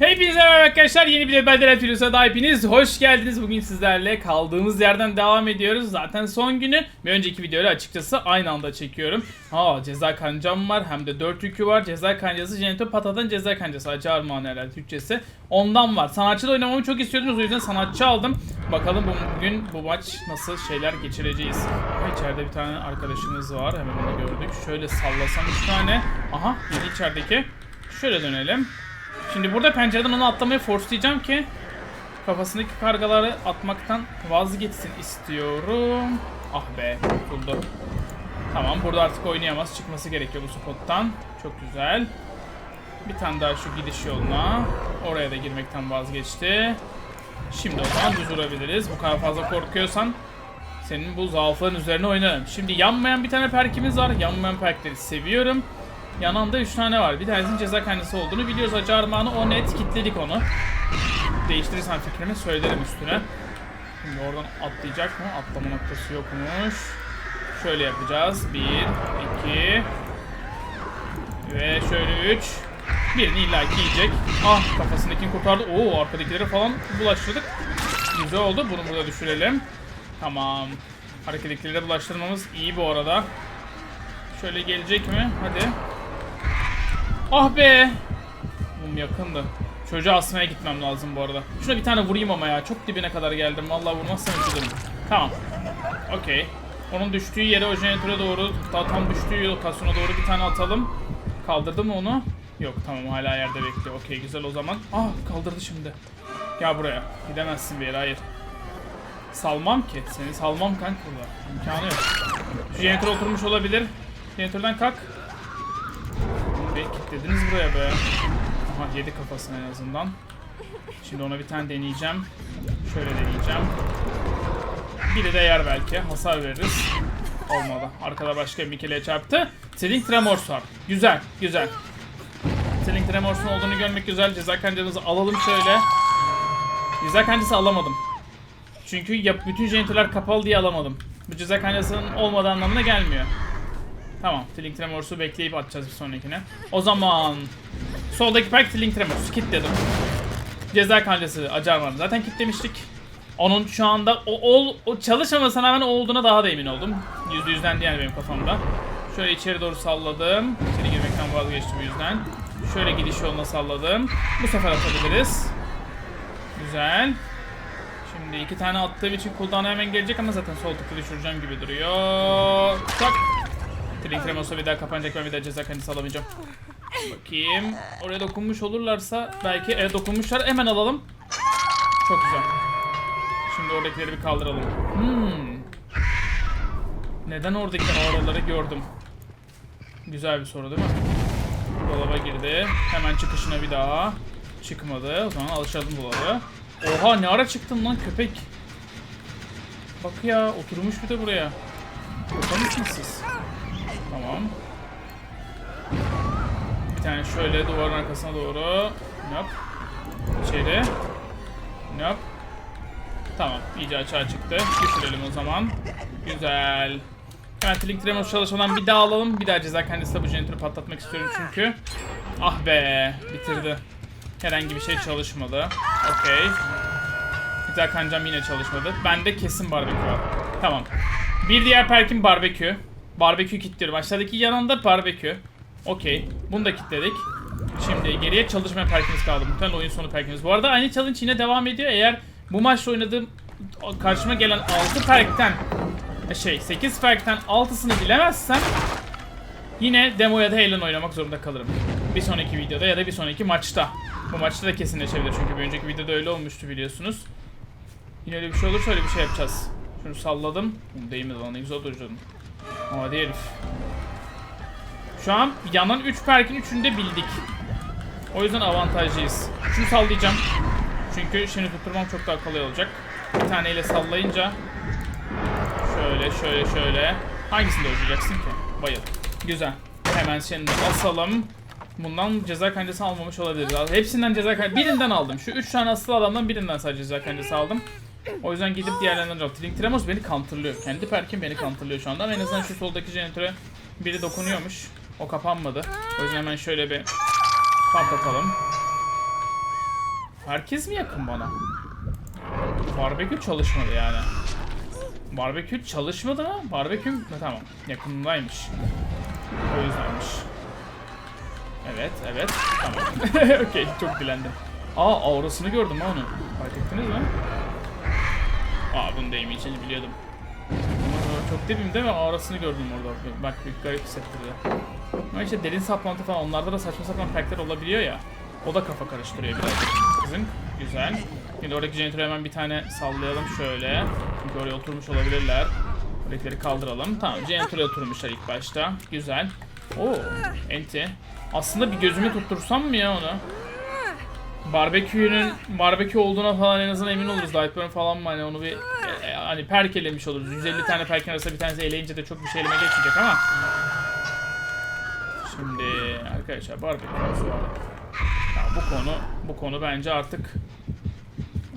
Hepinize merhaba arkadaşlar. Yeni bir Bedel Videosu'na da hepiniz hoş geldiniz. Bugün sizlerle kaldığımız yerden devam ediyoruz. Zaten son günü bir önceki videoyu açıkçası aynı anda çekiyorum. Aa ceza kancam var hem de 4 yükü var. Ceza kancası Jeneto Pata'dan ceza kancası. Acı armağan herhalde Türkçesi. Ondan var. Sanatçı da oynamamı çok istiyordunuz o yüzden sanatçı aldım. Bakalım bu- bugün bu maç nasıl şeyler geçireceğiz. İçeride bir tane arkadaşımız var. Hemen onu gördük. Şöyle sallasam 3 tane. Aha biri içerideki. Şöyle dönelim. Şimdi burada pencereden onu atlamayı forcelayacağım ki kafasındaki kargaları atmaktan vazgeçsin istiyorum. Ah be, kurtuldu. Tamam, burada artık oynayamaz. Çıkması gerekiyor bu spottan. Çok güzel. Bir tane daha şu gidiş yoluna. Oraya da girmekten vazgeçti. Şimdi o zaman düz vurabiliriz. Bu kadar fazla korkuyorsan senin bu zaafların üzerine oynarım. Şimdi yanmayan bir tane perkimiz var. Yanmayan perkleri seviyorum. Yanında 3 tane var. Bir tanesinin ceza kaynası olduğunu biliyoruz. Acı o net kilitledik onu. Değiştirirsen fikrimi söylerim üstüne. Şimdi oradan atlayacak mı? Atlama noktası yokmuş. Şöyle yapacağız. 1, 2 ve şöyle 3. Birini illaki yiyecek. Ah kafasındakini kurtardı. Oo arkadakileri falan bulaştırdık. Güzel oldu. Bunu burada düşürelim. Tamam. Hareketlikleri bulaştırmamız iyi bu arada. Şöyle gelecek mi? Hadi. Ah be! Oğlum yakındı. Çocuğu asmaya gitmem lazım bu arada. Şuna bir tane vurayım ama ya. Çok dibine kadar geldim. Vallahi vurmazsam üzülürüm. Tamam. Okey. Onun düştüğü yere o jeneratöre doğru, daha tam düştüğü lokasyona doğru bir tane atalım. Kaldırdı mı onu? Yok tamam hala yerde bekliyor. Okey güzel o zaman. Ah kaldırdı şimdi. Gel buraya. Gidemezsin bir yere hayır. Salmam ki. Seni salmam kanka burada. İmkanı yok. Şu jeneratör oturmuş olabilir. Jeneratörden kalk. Be kilitlediniz buraya be. Aha yedi kafasına en azından. Şimdi ona bir tane deneyeceğim. Şöyle deneyeceğim. Biri de yer belki. Hasar veririz. Olmadı. Arkada başka bir keleğe çarptı. Seling Tremors var. Güzel, güzel. Seling Tremors'un olduğunu görmek güzel. Ceza kancamızı alalım şöyle. Ceza kancası alamadım. Çünkü yap bütün jeneratörler kapalı diye alamadım. Bu ceza kancasının olmadığı anlamına gelmiyor. Tamam. Tling Tremors'u bekleyip atacağız bir sonrakine. O zaman soldaki pack Tling Tremors. Kitledim. Ceza kancası acar Zaten kitlemiştik. Onun şu anda o, ol, o çalışmamasına rağmen o olduğuna daha da emin oldum. Yüzde yüzden yani benim kafamda. Şöyle içeri doğru salladım. İçeri girmekten vazgeçti bu yüzden. Şöyle gidiş yoluna salladım. Bu sefer atabiliriz. Güzel. Şimdi iki tane attığım için cooldown'a hemen gelecek ama zaten sol tıkı düşüreceğim gibi duruyor. Tak. Tring Tremos'a bir daha kapanacak ben bir daha ceza kendisi alamayacağım. Bakayım. Oraya dokunmuş olurlarsa belki evet dokunmuşlar hemen alalım. Çok güzel. Şimdi oradakileri bir kaldıralım. Hmm. Neden oradaki auraları gördüm? Güzel bir soru değil mi? Dolaba girdi. Hemen çıkışına bir daha. Çıkmadı. O zaman alışalım dolabı. Oha ne ara çıktın lan köpek? Bak ya oturmuş bir de buraya. Burada mısınız siz? Tamam. Bir tane şöyle duvarın arkasına doğru. Yap. İçeri. Yap. Tamam. iyice açığa çıktı. Düşürelim o zaman. Güzel. Hemen Link Tremors çalışmadan bir daha alalım. Bir daha ceza kendisi bu jeneratörü patlatmak istiyorum çünkü. Ah be. Bitirdi. Herhangi bir şey çalışmadı. Okey. Güzel kancam yine çalışmadı. Bende kesin barbekü var. Tamam. Bir diğer perkim barbekü. Barbekü kilitliyorum. Aşağıdaki yanında barbekü. Okey. Bunu da kilitledik. Şimdi geriye çalışma perkimiz kaldı. Muhtemelen oyun sonu perkimiz. Bu arada aynı challenge yine devam ediyor. Eğer bu maçta oynadığım karşıma gelen 6 perkten şey 8 perkten 6'sını bilemezsem yine demo ya da Halen oynamak zorunda kalırım. Bir sonraki videoda ya da bir sonraki maçta. Bu maçta da kesinleşebilir çünkü bir önceki videoda öyle olmuştu biliyorsunuz. Yine öyle bir şey olursa öyle bir şey yapacağız. Şunu salladım. Değmedi lan ne güzel duracaktım. Hadi herif. Şu an yanan 3 perkin 3'ünü de bildik. O yüzden avantajlıyız. Şunu sallayacağım. Çünkü şimdi tutturmam çok daha kolay olacak. Bir taneyle sallayınca şöyle şöyle şöyle hangisinde uçacaksın ki? Bayıl. Güzel. Hemen şimdi asalım. Bundan ceza kancası almamış olabiliriz. Hepsinden ceza kancası... Birinden aldım. Şu 3 tane asıl adamdan birinden sadece ceza kancası aldım. O yüzden gidip diğerlerinden alacağım. Trink Tremos beni counterlıyor. Kendi perkim beni counterlıyor şu anda. En azından şu soldaki jeneratöre biri dokunuyormuş. O kapanmadı. O yüzden hemen şöyle bir patlatalım. Herkes mi yakın bana? Barbekü çalışmadı yani. Barbekü çalışmadı mı? Barbekü Ha, tamam. Yakınındaymış. O yüzdenmiş. Evet, evet. Tamam. Okey, çok bilendim. Aa, aurasını gördüm ha onu. Fark ettiniz mi? Aa, bunu değmeyeceğini biliyordum. Çok dibimde ve aurasını gördüm orada. Bak, bir garip hissettirdi. Ama işte derin saplantı falan onlarda da saçma sapan perkler olabiliyor ya. O da kafa karıştırıyor biraz. Kızın güzel. Şimdi oradaki jeneratörü hemen bir tane sallayalım şöyle. Çünkü oraya oturmuş olabilirler. Oradakileri kaldıralım. Tamam jeneratöre oturmuşlar ilk başta. Güzel. Oo, enti. Aslında bir gözümü tuttursam mı ya onu? Barbekünün barbekü olduğuna falan en azından emin oluruz. Lightburn falan mı hani onu bir e, e, hani perk elemiş oluruz. 150 tane perkin arasında bir tanesi eleyince de çok bir şey elime geçmeyecek ama. Şimdi arkadaşlar barbekü bu konu bu konu bence artık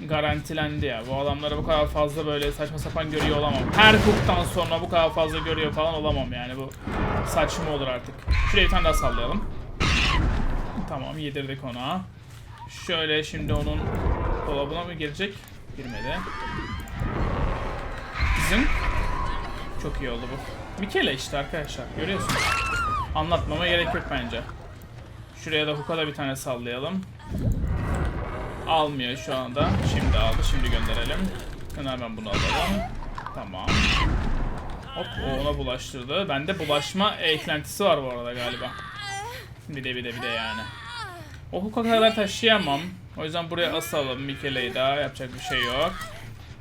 garantilendi ya. Bu adamları bu kadar fazla böyle saçma sapan görüyor olamam. Her hook'tan sonra bu kadar fazla görüyor falan olamam yani bu saçma olur artık. Şuraya bir tane daha sallayalım. Tamam yedirdik ona. Şöyle şimdi onun dolabına mı girecek? Girmedi. Bizim çok iyi oldu bu. Mikele işte arkadaşlar görüyorsunuz. Anlatmama gerek yok bence. Şuraya da hook'a da bir tane sallayalım. Almıyor şu anda. Şimdi aldı. Şimdi gönderelim. Hemen bunu alalım. Tamam. Hop o ona bulaştırdı. Bende bulaşma eklentisi var bu arada galiba. Bir de bir de bir de yani. O hook'a kadar taşıyamam. O yüzden buraya asalım Mikele'yi daha. Yapacak bir şey yok.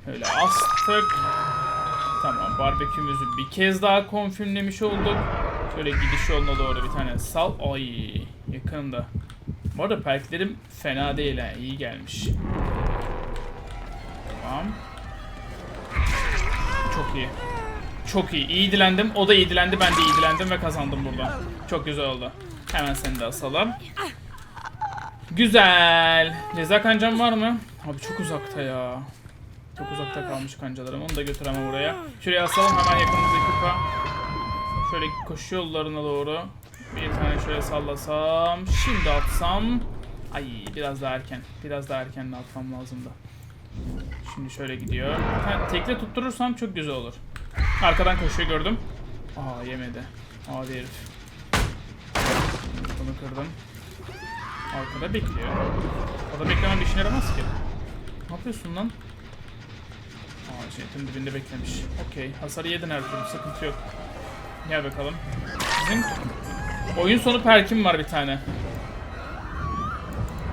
Öyle astık. Tamam barbekümüzü bir kez daha konfirmlemiş olduk. Şöyle gidiş yoluna doğru bir tane sal. Ay yakında. Bu arada perklerim fena değil ha. iyi gelmiş. Tamam. Çok iyi. Çok iyi. İyi dilendim. O da iyi dilendi. Ben de iyi dilendim ve kazandım burada. Çok güzel oldu. Hemen seni de asalım. Güzel. Ceza kancam var mı? Abi çok uzakta ya. Çok uzakta kalmış kancalarım. Onu da götüremem buraya. Şuraya asalım hemen yakınımızdaki kupa. Şöyle koşu yollarına doğru. Bir tane şöyle sallasam. Şimdi atsam. Ay biraz daha erken. Biraz daha erken de atmam lazımdı. Şimdi şöyle gidiyor. Ha, tekle tutturursam çok güzel olur. Arkadan koşuyor gördüm. Aa yemedi. Adi herif. Bunu kırdım. Arkada bekliyor. O da beklemem bir işine yaramaz ki. Ne yapıyorsun lan? Aa jenetin dibinde beklemiş. Okey. Hasarı yedin her türlü. Sıkıntı yok. Gel bakalım. Bizim oyun sonu perkim var bir tane.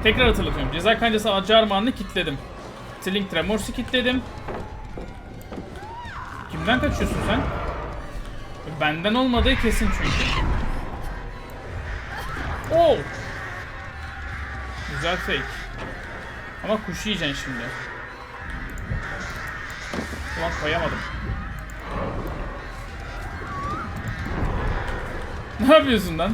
Tekrar hatırlatıyorum. Ceza kancası acı armağanını kilitledim. Sling Tremors'u kilitledim. Kimden kaçıyorsun sen? Benden olmadığı kesin çünkü. Oo! Güzel fake. Ama kuş yiyeceksin şimdi. Ulan koyamadım. Ne yapıyorsun lan?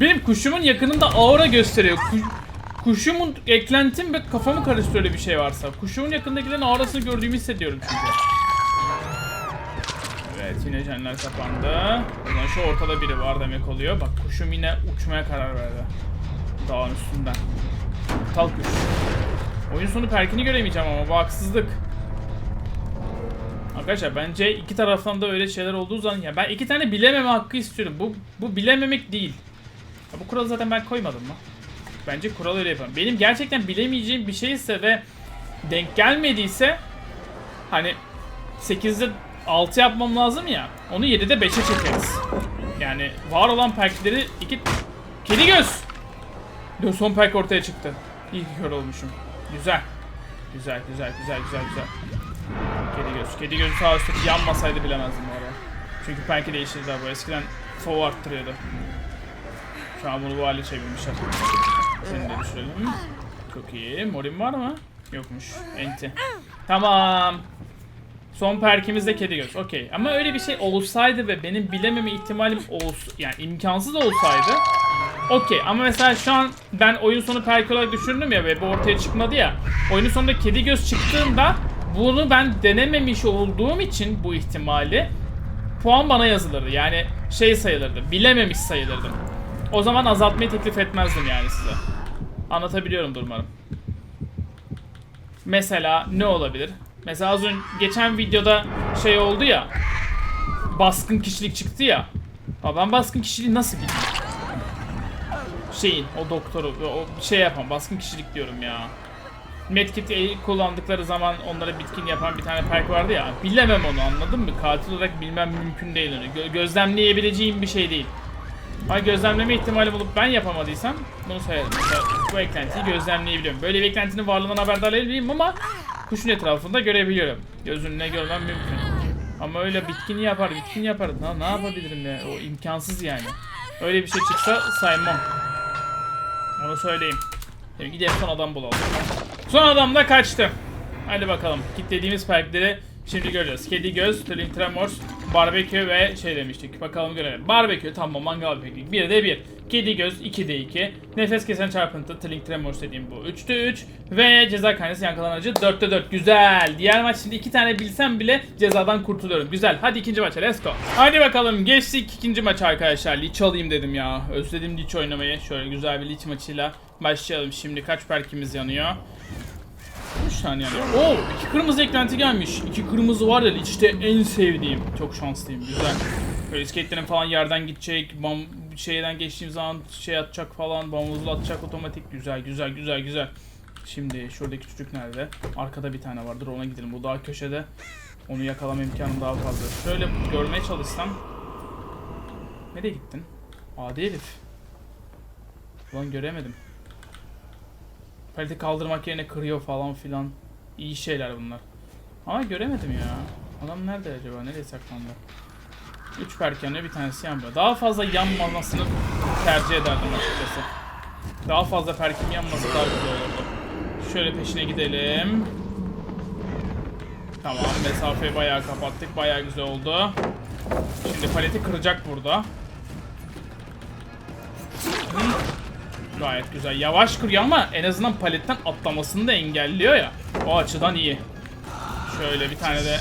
Benim kuşumun yakınında aura gösteriyor. Ku- kuşumun eklentim ve kafamı karıştırıyor öyle bir şey varsa. Kuşumun yakındakilerin aurasını gördüğümü hissediyorum çünkü. Evet yine jenler kapandı. O şu ortada biri var demek oluyor. Bak kuşum yine uçmaya karar verdi. Dağın üstünden. Aptal kuş. Oyun sonu perkini göremeyeceğim ama bu haksızlık. Arkadaşlar bence iki taraftan da öyle şeyler olduğu zaman ya ben iki tane bilememe hakkı istiyorum. Bu bu bilememek değil. Ya bu kuralı zaten ben koymadım mı? Bence kural öyle yapalım. Benim gerçekten bilemeyeceğim bir şeyse ve denk gelmediyse hani 8'de 6 yapmam lazım ya. Onu 7'de 5'e çekeriz. Yani var olan perkleri iki kedi göz. Dur son perk ortaya çıktı. İyi ki kör olmuşum. Güzel. Güzel güzel güzel güzel güzel. Kedi göz. Kedi gözü sağ üstteki yanmasaydı bilemezdim bu arada. Çünkü penki değiştirdi bu. Eskiden foul arttırıyordu. Şu an bunu bu hale çevirmişler. Seni de düşürelim. Çok iyi. Morim var mı? Yokmuş. Enti. Tamam. Son perkimiz de kedi göz. Okey. Ama öyle bir şey olsaydı ve benim bilememe ihtimalim olsun yani imkansız olsaydı Okey ama mesela şu an ben oyun sonu perk olarak düşündüm ya ve bu ortaya çıkmadı ya. Oyunun sonunda kedi göz çıktığında bunu ben denememiş olduğum için bu ihtimali puan bana yazılırdı. Yani şey sayılırdı. Bilememiş sayılırdım. O zaman azaltmayı teklif etmezdim yani size. Anlatabiliyorumdur umarım. Mesela ne olabilir? Mesela az önce geçen videoda şey oldu ya. Baskın kişilik çıktı ya. Aa, ben baskın kişiliği nasıl bileyim? Şeyin o doktoru o şey yapan baskın kişilik diyorum ya. Medkit'i kullandıkları zaman onlara bitkin yapan bir tane perk vardı ya. Bilemem onu anladın mı? Katil olarak bilmem mümkün değil onu. Gö- gözlemleyebileceğim bir şey değil. Ama gözlemleme ihtimali bulup ben yapamadıysam bunu sayarım. Bu eklentiyi gözlemleyebiliyorum. Böyle bir eklentinin varlığından haberdar değilim ama kuşun etrafında görebiliyorum. Gözünle görmem mümkün. Ama öyle bitkin yapar, bitkin yapar. Ne, ne yapabilirim ya? O imkansız yani. Öyle bir şey çıksa saymam. Onu söyleyeyim. Gidelim son adam bulalım. Son adam da kaçtı. Hadi bakalım. Kitlediğimiz perkleri şimdi göreceğiz. Kedi göz, Trilling Tremors, barbekü ve şey demiştik. Bakalım görelim. Barbekü tamam mangal peklik. 1'de 1. Kedi göz 2'de 2. Nefes kesen çarpıntı Trilling Tremors dediğim bu 3'te 3. Ve ceza kaynası yankılanıcı 4'te 4. Güzel. Diğer maç şimdi 2 tane bilsem bile cezadan kurtuluyorum. Güzel. Hadi ikinci maça let's go. Hadi bakalım geçtik ikinci maç arkadaşlar. Lich alayım dedim ya. Özledim Lich oynamayı. Şöyle güzel bir Lich maçıyla başlayalım. Şimdi kaç perkimiz yanıyor? 3 tane yanıyor. Oo, iki kırmızı eklenti gelmiş. İki kırmızı var ya işte en sevdiğim. Çok şanslıyım. Güzel. Böyle iskeletlerin falan yerden gidecek. Bam şeyden geçtiğim zaman şey atacak falan. Bambuzlu atacak otomatik. Güzel güzel güzel güzel. Şimdi şuradaki çocuk nerede? Arkada bir tane vardır ona gidelim. Bu daha köşede. Onu yakalama imkanım daha fazla. Şöyle görmeye çalışsam. Nereye gittin? Adi herif. Ulan göremedim. Paleti kaldırmak yerine kırıyor falan filan. İyi şeyler bunlar. Ama göremedim ya. Adam nerede acaba? Nereye saklandı? 3 perk yanıyor bir tanesi yanmıyor. Daha fazla yanmamasını tercih ederdim açıkçası. Daha fazla perkim yanması daha güzel olurdu. Şöyle peşine gidelim. Tamam mesafeyi bayağı kapattık. Bayağı güzel oldu. Şimdi paleti kıracak burada. Gayet güzel. Yavaş kırıyor ama en azından paletten atlamasını da engelliyor ya. O açıdan iyi. Şöyle bir tane de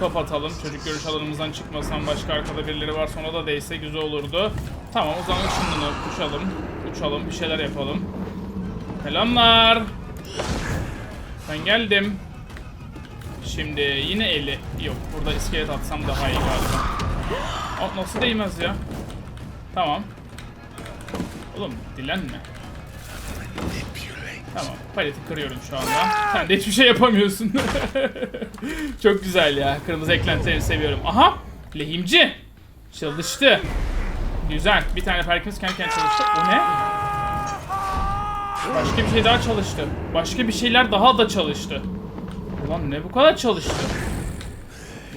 top atalım. Çocuk görüş alanımızdan çıkmasan başka arkada birileri varsa ona da değse güzel olurdu. Tamam o zaman ışınını uçalım. Uçalım bir şeyler yapalım. Selamlar. Ben geldim. Şimdi yine 50. Yok burada iskelet atsam daha iyi galiba. Aa, nasıl değmez ya? Tamam. Oğlum dilenme. Tamam paleti kırıyorum şu anda. Sen de hiçbir şey yapamıyorsun. Çok güzel ya. Kırmızı eklentileri seviyorum. Aha! Lehimci. Çalıştı. Güzel. Bir tane perkimiz kendi kendine çalıştı. O ne? Başka bir şey daha çalıştı. Başka bir şeyler daha da çalıştı. Ulan ne bu kadar çalıştı?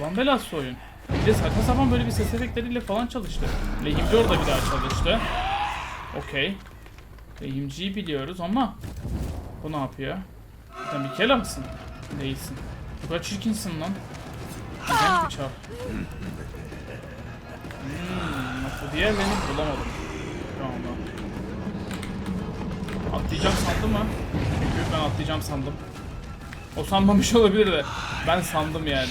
Ulan belası oyun. Bir de saçma sapan böyle bir ses efektleriyle falan çalıştı. Lehimci orada bir daha çalıştı. Okey. Lehimciyi biliyoruz ama bu ne yapıyor? Sen bir kela mısın? Değilsin. Bu kadar çirkinsin lan. Neden bir? Hmm, bu diğerlerini bulamadım. Şu anda. Atlayacağım sandım mı? Çünkü ben atlayacağım sandım. O sanmamış olabilir de. Ben sandım yani.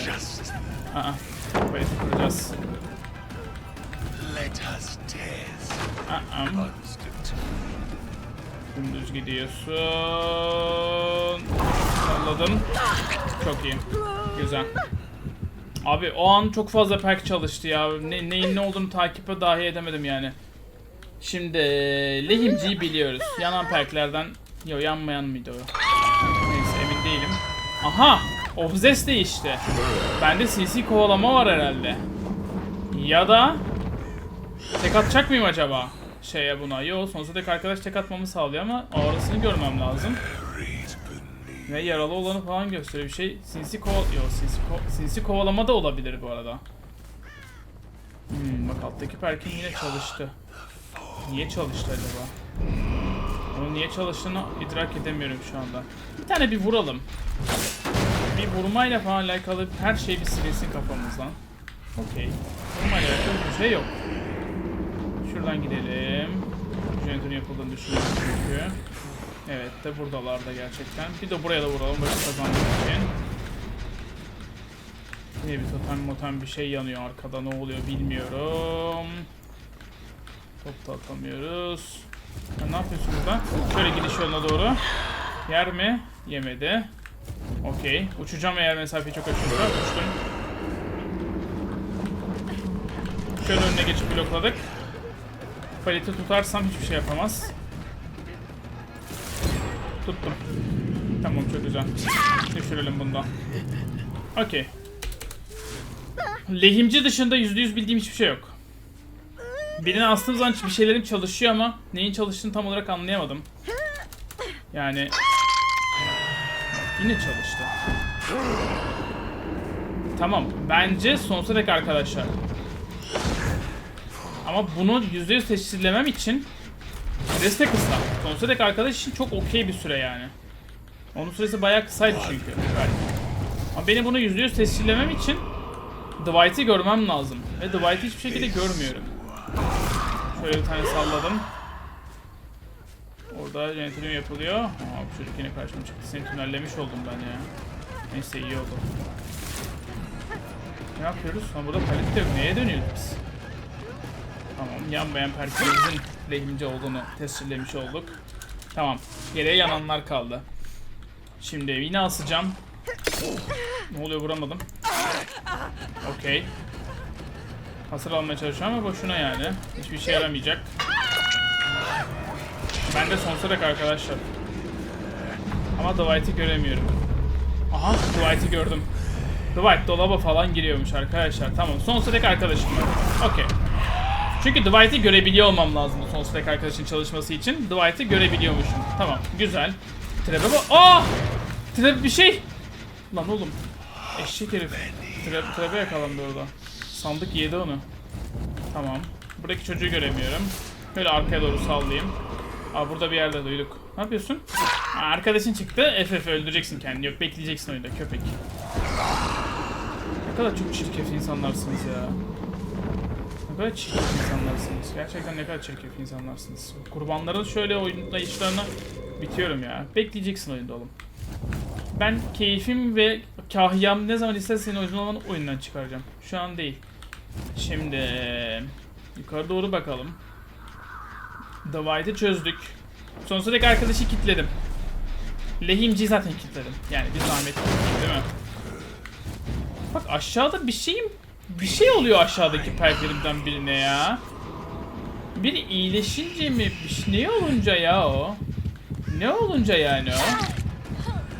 Aa, us test Aa. Dümdüz gidiyorsun. Salladım. Çok iyi. Güzel. Abi o an çok fazla perk çalıştı ya. Ne, neyin ne olduğunu takipe dahi edemedim yani. Şimdi lehimciyi biliyoruz. Yanan perklerden... Yo yanmayan mıydı o? Neyse emin değilim. Aha! Obses değişti. Bende CC kovalama var herhalde. Ya da... Tek atacak mıyım acaba? Şeye buna. Yo sonsuza dek arkadaş tek atmamı sağlıyor ama ağrısını görmem lazım. Ve yaralı olanı falan gösteriyor bir şey. Sinsi koval... Yo sinsi, ko... sinsi kovalama da olabilir bu arada. Hmm, bak alttaki perkin yine çalıştı. Niye çalıştı acaba? Onun niye çalıştığını idrak edemiyorum şu anda. Bir tane bir vuralım. Bir vurmayla falan alakalı her şey bir silinsin kafamızdan. Okey. Vurmayla alakalı bir şey yok. Şuradan gidelim. Jeneratörün yapıldığını düşünüyorum çünkü. Evet de buradalarda gerçekten. Bir de buraya da vuralım vakit kazanmak için. Yine bir totem motem bir şey yanıyor arkada ne oluyor bilmiyorum. Top da atamıyoruz. Sen ne yapıyorsun burada? Şöyle gidiş yoluna doğru. Yer mi? Yemedi. Okey. Uçacağım eğer mesafeyi çok açıyorsa. Uçtum. Şöyle önüne geçip blokladık. Paleti tutarsam hiçbir şey yapamaz. Tuttum. Tamam çok güzel. Düşürelim bundan. Okey. Lehimci dışında %100 bildiğim hiçbir şey yok. Birine astığım zaman bir şeylerim çalışıyor ama neyin çalıştığını tam olarak anlayamadım. Yani yine çalıştı. Tamam. Bence sonsuza dek arkadaşlar. Ama bunu %100 teşhislemem için destek kısa. Sonsuza dek arkadaş için çok okey bir süre yani. Onun süresi bayağı kısaydı çünkü. belki. Ama benim bunu %100 tescillemem için Dwight'i görmem lazım. Ve Dwight'i hiçbir şekilde görmüyorum. Şöyle bir tane salladım. Orada yönetim yapılıyor. Aa bu çocuk yine karşıma çıktı. Seni tünellemiş oldum ben ya. Neyse iyi oldu. Ne yapıyoruz? Ha burada palet de yok. Neye dönüyoruz biz? Tamam yanmayan perkülerimizin lehimci olduğunu tescillemiş olduk. Tamam. Geriye yananlar kaldı. Şimdi yine asacağım. Ne oluyor vuramadım. Okey. Hasır almaya çalışıyorum ama boşuna yani. Hiçbir şey yaramayacak. Ben de sonsuza dek arkadaşlar. Ama Dwight'i göremiyorum. Aha Dwight'i gördüm. Dwight dolaba falan giriyormuş arkadaşlar. Tamam sonsuza dek arkadaşım. Okey. Çünkü Dwight'i görebiliyor olmam lazım sonsuza dek arkadaşın çalışması için. Dwight'i görebiliyormuşum. Tamam güzel. Trap'e bak. Aa! Trap bir şey. Lan oğlum. Eşek herif. Trap, trap'e yakalandı orada. Sandık yedi onu. Tamam. Buradaki çocuğu göremiyorum. Böyle arkaya doğru sallayayım. Aa burada bir yerde duyduk. Ne yapıyorsun? Aa, arkadaşın çıktı. FF öldüreceksin kendini. Yok bekleyeceksin oyunda köpek. Ne kadar çok çirkef insanlarsınız ya. Kadar çirkef insanlarsınız. Gerçekten ne kadar çirkef insanlarsınız. Kurbanların şöyle oyunda işlerini bitiyorum ya. Bekleyeceksin oyunda oğlum. Ben keyfim ve kahiyam ne zaman isterse seni oyunun olan oyundan çıkaracağım. Şu an değil. Şimdi yukarı doğru bakalım. Divide'ı çözdük. Sonsuza dek arkadaşı kilitledim. Lehimciyi zaten kilitledim. Yani bir zahmet değil mi? Bak aşağıda bir şeyim bir şey oluyor aşağıdaki perklerimden birine ya. Biri iyileşince mi? Bir şey, ne olunca ya o? Ne olunca yani o?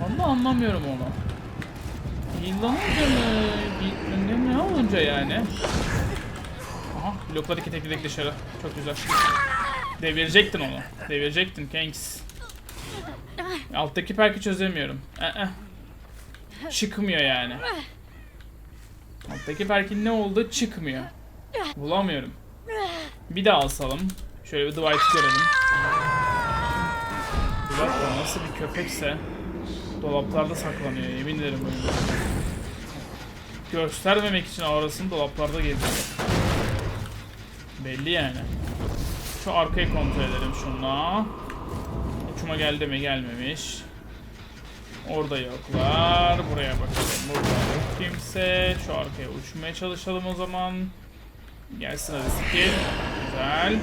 Vallahi anlamıyorum onu. Yıllanınca mı? Bir- Ne, ne olunca yani? Aha blokladı tek tek dışarı. Çok güzel. Devirecektin onu. Devirecektin Kanks. Alttaki perki çözemiyorum. Ee, Çıkmıyor yani. Alttaki perkin ne oldu çıkmıyor. Bulamıyorum. Bir daha asalım. Şöyle bir Dwight'ı görelim. Dwight nasıl bir köpekse dolaplarda saklanıyor yemin ederim. Göstermemek için aurasını dolaplarda geziyor. Belli yani. Şu arkayı kontrol edelim şunla. Uçuma geldi mi gelmemiş. Orada yoklar. Buraya bakalım. Burada yok kimse. Şu arkaya uçmaya çalışalım o zaman. Gelsin hadi skill. Güzel.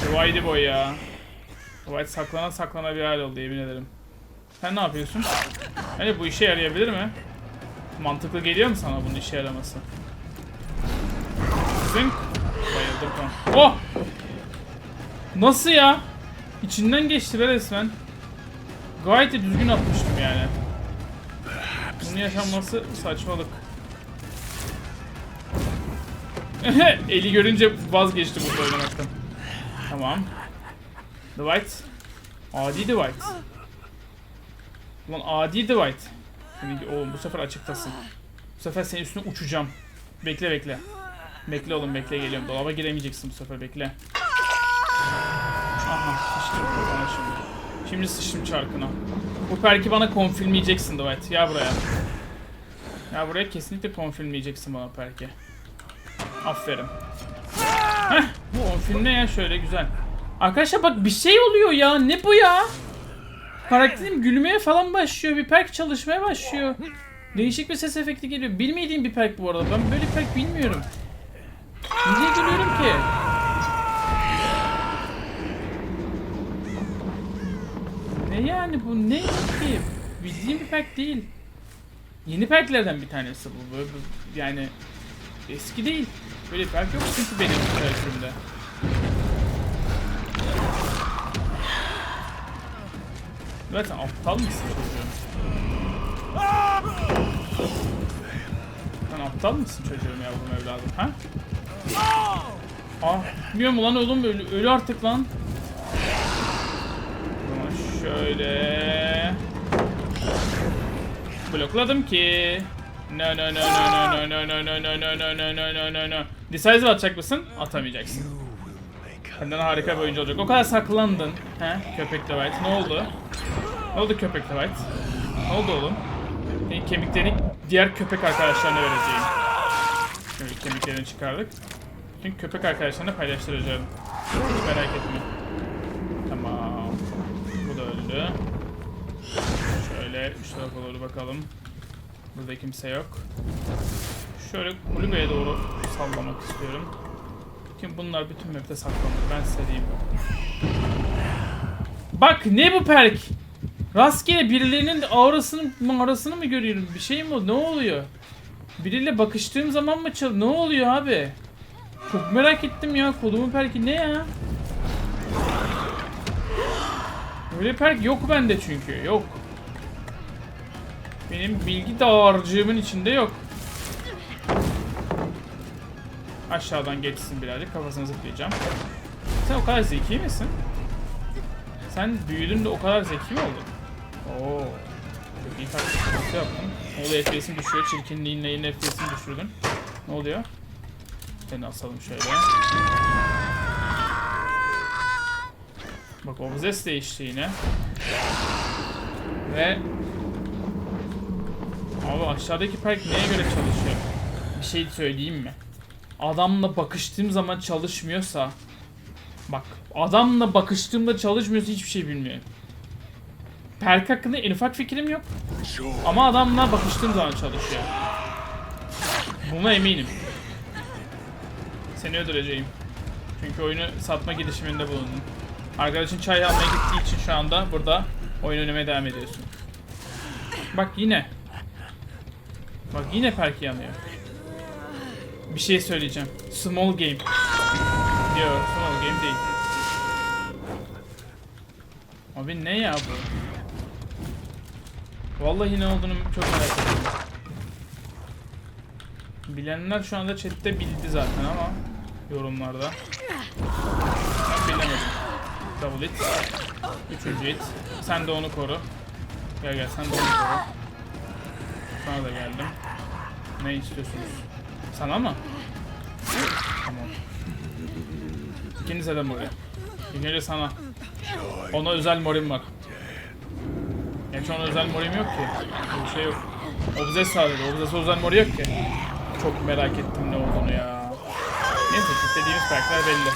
Whitey boy ya. White saklana saklana bir hal oldu yemin ederim. Sen ne yapıyorsun? Hani bu işe yarayabilir mi? Mantıklı geliyor mu sana bunun işe yaraması? Zınk. Bayıldım tamam. Oh! Nasıl ya? İçinden geçti be resmen. Gayet de düzgün atmıştım yani. Bunun yaşanması saçmalık. Eli görünce vazgeçti bu oynamaktan. Tamam. Dwight. Adi Dwight. Ulan adi Dwight. Seninki oğlum bu sefer açıktasın. Bu sefer senin üstüne uçacağım. Bekle bekle. Bekle oğlum bekle geliyorum. Dolaba giremeyeceksin bu sefer bekle. Şimdi. Şimdi sıçtım çarkına. Bu perki bana konfirmleyeceksin Dwight. Ya buraya. Ya buraya kesinlikle konfirmleyeceksin bana perki. Aferin. Heh bu konfirm ne ya şöyle güzel. Arkadaşlar bak bir şey oluyor ya. Ne bu ya? Karakterim gülmeye falan başlıyor. Bir perk çalışmaya başlıyor. Değişik bir ses efekti geliyor. Bilmediğim bir perk bu arada. Ben böyle perk bilmiyorum. Niye gülüyorum ki? Ne yani bu ne ki? Bildiğim bir pack değil. Yeni packlerden bir tanesi bu. Böyle, yani eski değil. Böyle pack yok çünkü benim karakterimde. Zaten aptal mısın çocuğum? Sen aptal mısın çocuğum yavrum evladım ha? Ah, bilmiyorum ulan oğlum ölü, ölü artık lan. Şöyle blokladım ki. No no no no no no no no no no no no no no no no. Decisive atacak mısın? Atamayacaksın. Senden harika bir oyuncu olacak. O kadar saklandın. He? Köpekli White. Ne oldu? Ne oldu Köpekli White? Ne oldu oğlum? Senin kemiklerini diğer köpek arkadaşlarına vereceğim. Şöyle kemiklerini çıkardık. Bütün köpek arkadaşlarına paylaştıracağım. Hiç merak etme. Şöyle tarafa doğru bakalım. Burada kimse yok. Şöyle kulübeye doğru sallamak istiyorum. Kim bunlar bütün map'te saklanır. Ben size. Bak ne bu perk? Rastgele birilerinin aurasını mağarasını mı görüyorum? Bir şey mi? o? Ne oluyor? Biriyle bakıştığım zaman mı çal? Ne oluyor abi? Çok merak ettim ya. Kodumun perki ne ya? Öyle perk yok bende çünkü. Yok. Benim bilgi dağarcığımın içinde yok. Aşağıdan geçsin birazcık kafasına zıplayacağım. Sen o kadar zeki misin? Sen büyüdün de o kadar zeki mi oldun? Oo. Çok iyi taktik yaptın. Ne oluyor FPS'im düşüyor. Çirkinliğinle yine FPS'imi düşürdün. Ne oluyor? Seni asalım şöyle. Bak obses değişti yine. Ve Abi aşağıdaki perk neye göre çalışıyor? Bir şey söyleyeyim mi? Adamla bakıştığım zaman çalışmıyorsa Bak adamla bakıştığımda çalışmıyorsa hiçbir şey bilmiyorum. Perk hakkında en ufak fikrim yok. Ama adamla bakıştığım zaman çalışıyor. Buna eminim. Seni öldüreceğim. Çünkü oyunu satma girişiminde bulundum. Arkadaşın çay almaya gittiği için şu anda burada oyun oynamaya devam ediyorsun. Bak yine. Bak yine perk yanıyor. Bir şey söyleyeceğim. Small game. Diyor. Small game değil. Abi ne ya bu? Vallahi ne olduğunu çok merak ediyorum. Bilenler şu anda chatte bildi zaten ama yorumlarda. Ben bilemedim. Double hit. Üçüncü hit. Sen de onu koru. Gel gel sen de onu koru. Sana da geldim. Ne istiyorsunuz? Sana mı? Tamam. İkinize de. İlk önce sana. Ona özel morim var. Gerçi ona özel morim yok ki. Bir şey yok. Obses sadece. Obses'e özel mori yok ki. Çok merak ettim ne olduğunu ya. Neyse kitlediğimiz perkler belli.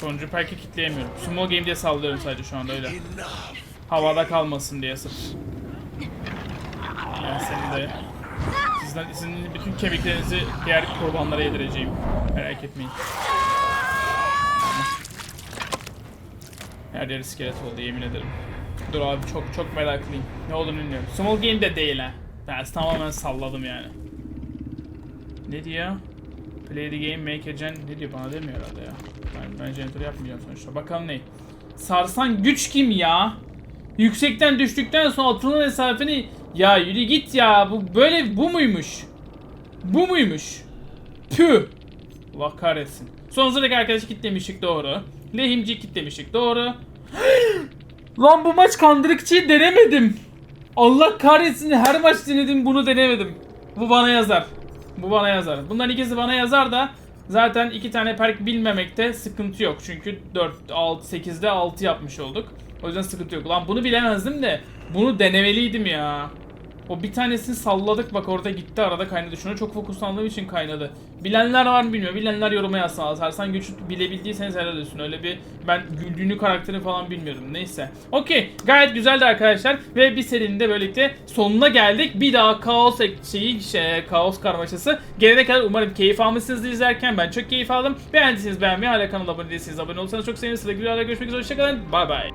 Sonuncu perki kitleyemiyorum. Small game diye sallıyorum sadece şu anda öyle. Havada kalmasın diye sırf. Ben seni de sizden sizin bütün kemiklerinizi diğer kurbanlara yedireceğim. Merak etmeyin. Her yer iskelet oldu yemin ederim. Dur abi çok çok meraklıyım. Ne olduğunu bilmiyorum. Small game de değil ha. Ben tamamen salladım yani. Ne diyor? Play the game, make a gen... Ne diyor bana demiyor herhalde ya. Ben, ben janitor yapmayacağım sonuçta. Bakalım ne? Sarsan güç kim ya? Yüksekten düştükten sonra atılan mesafeni... Ya yürü git ya. Bu böyle bu muymuş? Bu muymuş? Püh. Allah kahretsin. Son sıradaki arkadaşı kitlemiştik doğru. Lehimci kitlemiştik doğru. Lan bu maç kandırıkçıyı denemedim. Allah kahretsin her maç denedim bunu denemedim. Bu bana yazar. Bu bana yazar. Bunların ikisi bana yazar da zaten iki tane perk bilmemekte sıkıntı yok. Çünkü 4, 6, 8'de 6 yapmış olduk. O yüzden sıkıntı yok. Lan bunu bilemezdim de bunu denemeliydim ya. O bir tanesini salladık bak orada gitti arada kaynadı. Şuna çok fokuslandığım için kaynadı. Bilenler var mı bilmiyorum. Bilenler yoruma yazsın. Atarsan güç bilebildiyseniz helal olsun. Öyle bir ben güldüğünü karakteri falan bilmiyorum. Neyse. Okey. Gayet güzeldi arkadaşlar. Ve bir serinin de böylelikle sonuna geldik. Bir daha kaos şeyi şey, kaos karmaşası. Gelene kadar umarım keyif almışsınızdır izlerken. Ben çok keyif aldım. Beğendiyseniz beğenmeyi, hala kanala abone değilseniz abone olursanız çok seviniriz. Sıra görüşmek üzere. Hoşçakalın. Bay bay.